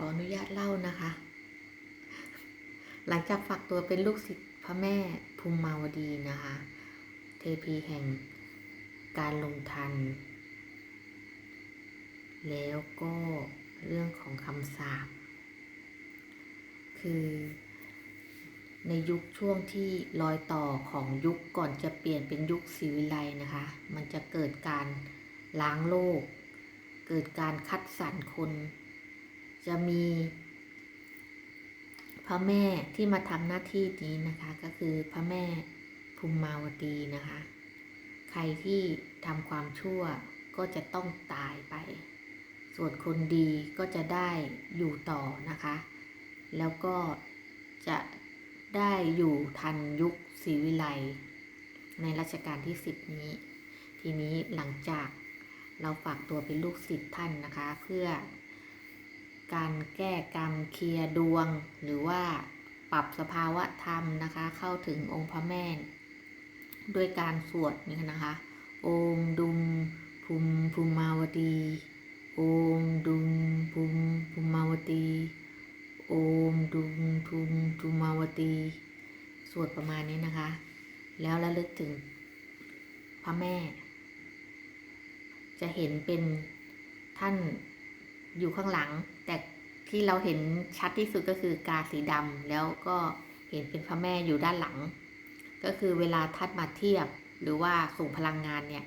ออนุญาตเล่านะคะ หลังจากฝากตัวเป็นลูกศิษย์พระแม่ภูมิมาวดีนะคะ เทพีแห่งการลงทัน แล้วก็เรื่องของคำสาปคือในยุคช่วงที่รอยต่อของยุคก่อนจะเปลี่ยนเป็นยุคศรีวิไลนะคะ มันจะเกิดการล้างโลก เกิดการคัดสรรคน จะมีพระแม่ที่มาทำหน้าที่นี้นะคะ ก็คือพระแม่ภูมิมาวดีนะคะ ใครที่ทำความชั่วก็จะต้องตายไป ส่วนคนดีก็จะได้อยู่ต่อนะคะ แล้วก็จะได้อยู่ทันยุคศรีวิไลในรัชกาลที่สิบนี้ ทีนี้หลังจากเราฝากตัวเป็นลูกศิษย์ท่านนะคะ เพื่อ การแก้กรรมเคลียร์ดวง หรือว่าปรับสภาวะธรรมนะคะ เข้าถึงองค์พระแม่ด้วยการสวดนี่นะคะ โอมดุมภูมิภูมิมาวดี โอมดุมภูมิภูมิมาวดี โอมดุมทุมทุมมาวตีสวดประมาณนี้นะคะ แล้วระลึกถึงพระแม่ จะเห็นเป็นท่านอยู่ข้างหลัง แต่ที่เราเห็นชัดที่สุดก็คือกาสีดำแล้วก็เห็นเป็นพระแม่อยู่ด้านหลัง ก็คือเวลาท่านมาเทียบหรือว่าส่งพลังงานเนี่ย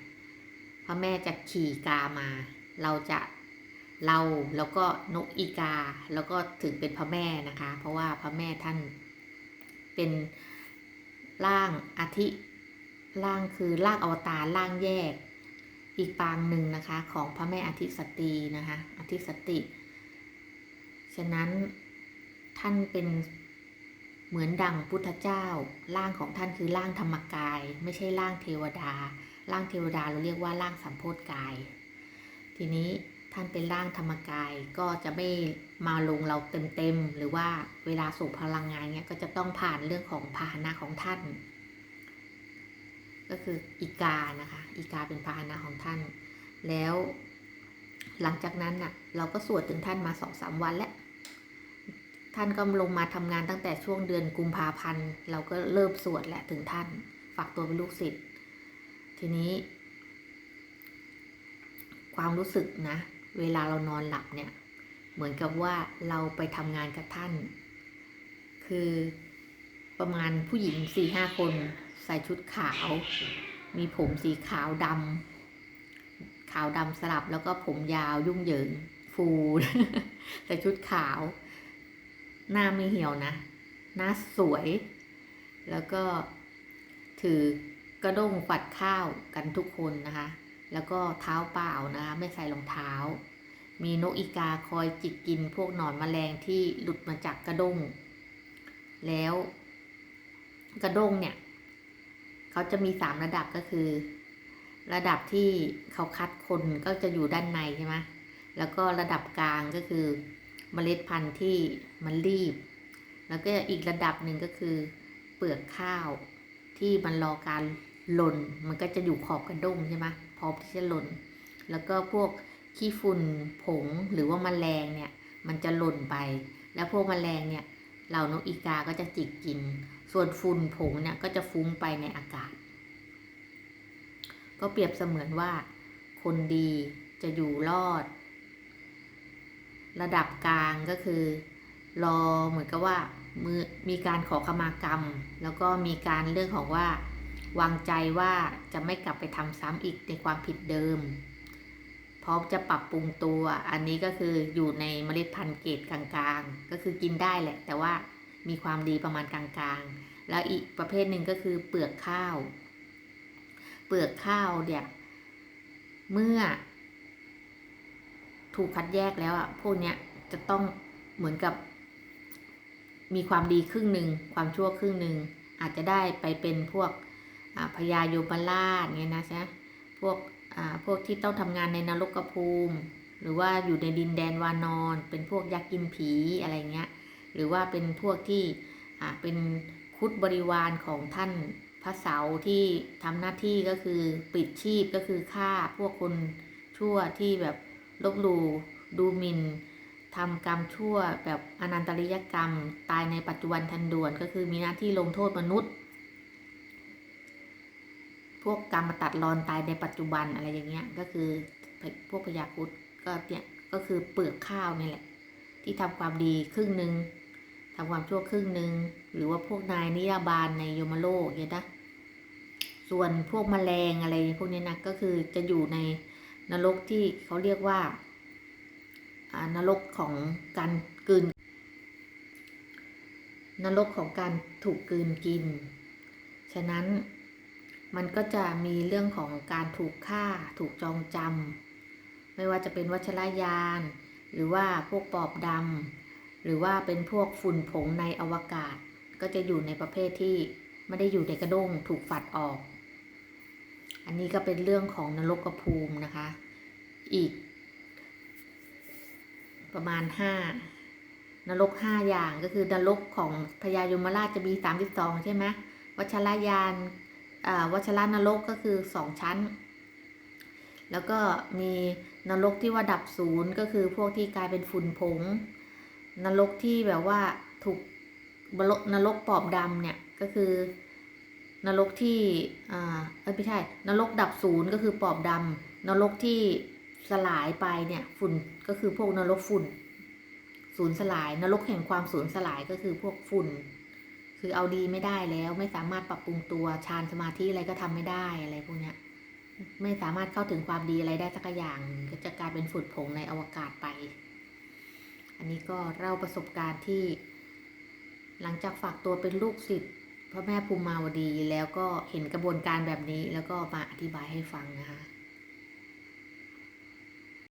พระแม่จะขี่กามา เราจะเราแล้วก็นกอีกา แล้วก็ถึงเป็นพระแม่นะคะ เพราะว่าพระแม่ท่านเป็นร่างอาทิร่างคือร่างอวตารร่างแยก อีกปางหนึ่งนะคะ ของพระแม่อาทิสตีนะคะอาทิสติ ฉะนั้นท่านเป็นเหมือนดังพุทธเจ้า ร่างของท่านคือร่างธรรมกาย ไม่ใช่ร่างเทวดา ร่างเทวดาเราเรียกว่าร่างสัมโพธกาย ทีนี้ท่านเป็นร่างธรรมกายก็จะไม่มาลงเราเต็มๆหรือว่าเวลาส่งพลังงานเนี้ยก็จะต้องผ่านเรื่องของพาหนะของท่าน ก็คืออีกานะคะอีกาเป็นพาหนะของท่าน แล้ว หลังจากนั้นน่ะเราก็สวดถึงท่านมาสองสามวันแล้ว ท่านก็ลงมาทำงานตั้งแต่ช่วงเดือนกุมภาพันธ์ เราก็เริ่มสวดแหละถึงท่าน ฝากตัวเป็นลูกศิษย์ทีนี้ ความรู้สึกนะ เวลาเรานอนหลับเนี่ย เหมือนกับว่าเราไปทำงานกับท่าน คือประมาณผู้หญิงสี่ห้าคนใส่ชุดขาว มีผมสีขาวดำขาวดำสลับแล้วก็ผมยาวยุ่งเหยิงฟู ใส่ชุดขาว หน้าไม่เหี่ยวนะ หน้าสวย แล้วก็ถือกระด้งฝัดข้าวกันทุกคนนะคะ แล้วก็เท้าเปล่านะคะ ไม่ใส่รองเท้า มีนกอีกาคอยจิกกินพวกหนอนแมลงที่หลุดมาจากกระด้ง แล้วกระด้งเนี่ย เขาจะมีสามระดับก็คือ ระดับที่เขาคัดคนก็จะอยู่ด้านในใช่ไหมแล้วก็ระดับกลางก็คือ เมล็ดพันธุ์ที่มันรีบ แล้วก็อีกระดับหนึ่งก็คือเปลือกข้าวที่มันรอการหล่น มันก็จะอยู่ขอบกระด้งใช่ไหมพร้อมที่จะหล่น แล้วก็พวกขี้ฝุ่นผงหรือว่าแมลงเนี่ยมันจะหล่นไป แล้วพวกแมลงเนี่ยเหล่านกอีกาก็จะจิกกิน ส่วนฝุ่นผงเนี่ยก็จะฟุ้งไปในอากาศ ก็เปรียบเสมือนว่า คนดีจะอยู่รอด ระดับกลางก็คือ รอเหมือนกับว่ามือมีการขอขมากรรม แล้วก็มีการเรื่องของว่าวางใจว่าจะไม่กลับไปทำซ้ำอีกในความผิดเดิม พร้อมจะปรับปรุงตัว อันนี้ก็คืออยู่ในเมล็ดพันธุ์เกรดกลางๆ ก็คือกินได้แหละ แต่ว่ามีความดีประมาณกลางๆ แล้วอีกประเภทหนึ่งก็คือเปลือกข้าว เปลือกข้าวเนี่ย เมื่อ ถูกคัดแยกแล้วอะพวกเนี้ยจะต้องเหมือนกับ มีความดีครึ่งหนึ่งความชั่วครึ่งหนึ่งอาจจะได้ไปเป็นพวกพญาโยมราชเงี้ยนะใช่พวกพวกที่ต้องทำงานในนรกภูมิ หรือว่าอยู่ในดินแดนวานอน เป็นพวกยักษ์กินผีอะไรเงี้ยหรือว่าเป็นพวกที่เป็นคุดบริวารของท่านพระเสาที่ทำหน้าที่ก็คือปิดชีพก็คือฆ่าพวกคนชั่วที่แบบ ลบหลู่ดูหมิน่นทำกรรมชั่วแบบอนันตริยกรรม ตายในปัจจุบันทันด่วนก็คือมีหน้าที่ลงโทษมนุษย์ พวกกรรมตัดรอนตายในปัจจุบันอะไรอย่างเงี้ยก็คือพวกพยาคุดก็เนี่ยก็คือเปลือกข้าวนี่แหละ ที่ทำความดีครึ่งหนึ่งทำความชั่วครึ่งหนึ่งหรือว่าพวกนายนิยาบาลในโยมโลกเนี่ยนะส่วนพวกแมลงอะไรพวกนี้นะก็คือจะอยู่ใน นรกที่เขาเรียกว่านรกของการกืน นรกของการถูกกืนกิน ฉะนั้นมันก็จะมีเรื่องของการถูกฆ่าถูกจองจำไม่ว่าจะเป็นวัชรยาน หรือว่าพวกปอบดำหรือว่าเป็นพวกฝุ่นผงในอวกาศ ก็จะอยู่ในประเภทที่ไม่ได้อยู่ในกระด้งถูกฝัดออก อันนี้ก็เป็นเรื่องของนรกภูมินะคะ อีก ประมาณห้านรกห้าอย่างก็คือนรกของพญายมราชจะมีสามสิบสองใช่ไหมวัชรยานอ่าวัชรนรกก็คือสองชั้น แล้วก็มีนรกที่ว่าดับศูนย์ก็คือพวกที่กลายเป็นฝุ่นผง นรกที่แบบว่าถูกนรกนรกปอบดำเนี่ยก็คือ นรกที่อ่าเอ้ยไม่ใช่ นรกดับศูนย์ก็คือปอบดำนรกที่สลายไปเนี่ยฝุ่นก็คือพวกนรกฝุ่นสูญสลาย นรกแห่งความสูญสลายก็คือพวกฝุ่น คือเอาดีไม่ได้แล้วไม่สามารถปรับปรุงตัวฌานสมาธิอะไรก็ทำไม่ได้อะไรพวกเนี้ยไม่สามารถเข้าถึงความดีอะไรได้สักอย่าง ก็จะกลายเป็นฝุ่นผงในอวกาศไป อันนี้ก็เล่าประสบการณ์ที่ หลังจากฝากตัวเป็นลูกศิษย์ พ่อแม่ภูมิมาวดีแล้วก็เห็นกระบวนการแบบนี้แล้วก็มาอธิบายให้ฟังนะคะ